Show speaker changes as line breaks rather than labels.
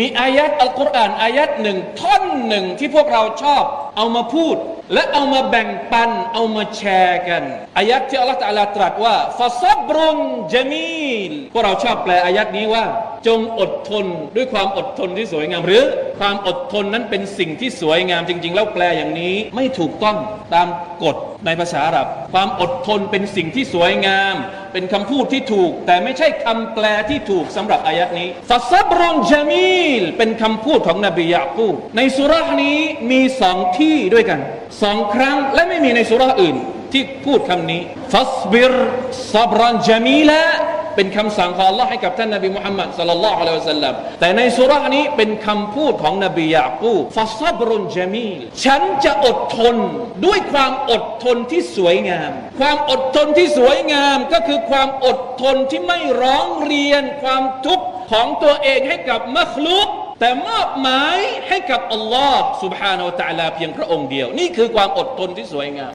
มีอายัดอัลกุรอานอายัดหนึ่งท่อนหนึ่งที่พวกเราชอบ เอามาพูด และเอามาแบ่งปันเอามาแชร์กันอายัดที่อัลลอฮฺตรัสว่าฟาซับรุนจามีลพวกเราชอบแปลอายัดนี้ว่า จงอดทนด้วยความอดทนที่สวยงาม หรือความอดทนนั้นเป็นสิ่งที่สวยงามจริง ๆ แล้วแปลอย่างนี้ไม่ถูกต้องตามกฎในภาษาอาหรับ ความอดทนเป็นสิ่งที่สวยงาม เป็นคำพูดที่ถูก แต่ไม่ใช่คำแปลที่ถูกสำหรับอายัดนี้ฟาซับรุนจามีลเป็นคำพูดของนบียะกูในสุรานี้มีสองที่ด้วยกันสองครั้งและไม่มีในสุราห์อื่นที่พูดคำนี้ฟัสบิรซับรันจามีละ เป็นคำสั่งของ Allah ให้กับท่านนบีมุฮัมมัดสัลลัลลอฮุอะลัยฮิวะสัลลัมแต่ในสุราษฎร์นี้เป็นคำพูดของนบียะกูบฟัซับรุนจามีลฉันจะอดทนด้วยความอดทนที่สวยงาม ความอดทนที่สวยงามก็คือความอดทนที่ไม่ร้องเรียน ความทุกข์ของตัวเองให้กับมัคลุก แต่มอบหมายให้กับอัลลอฮ์ سبحانه และ تعالى เพียงพระองค์เดียว นี่คือความอดทนที่สวยงาม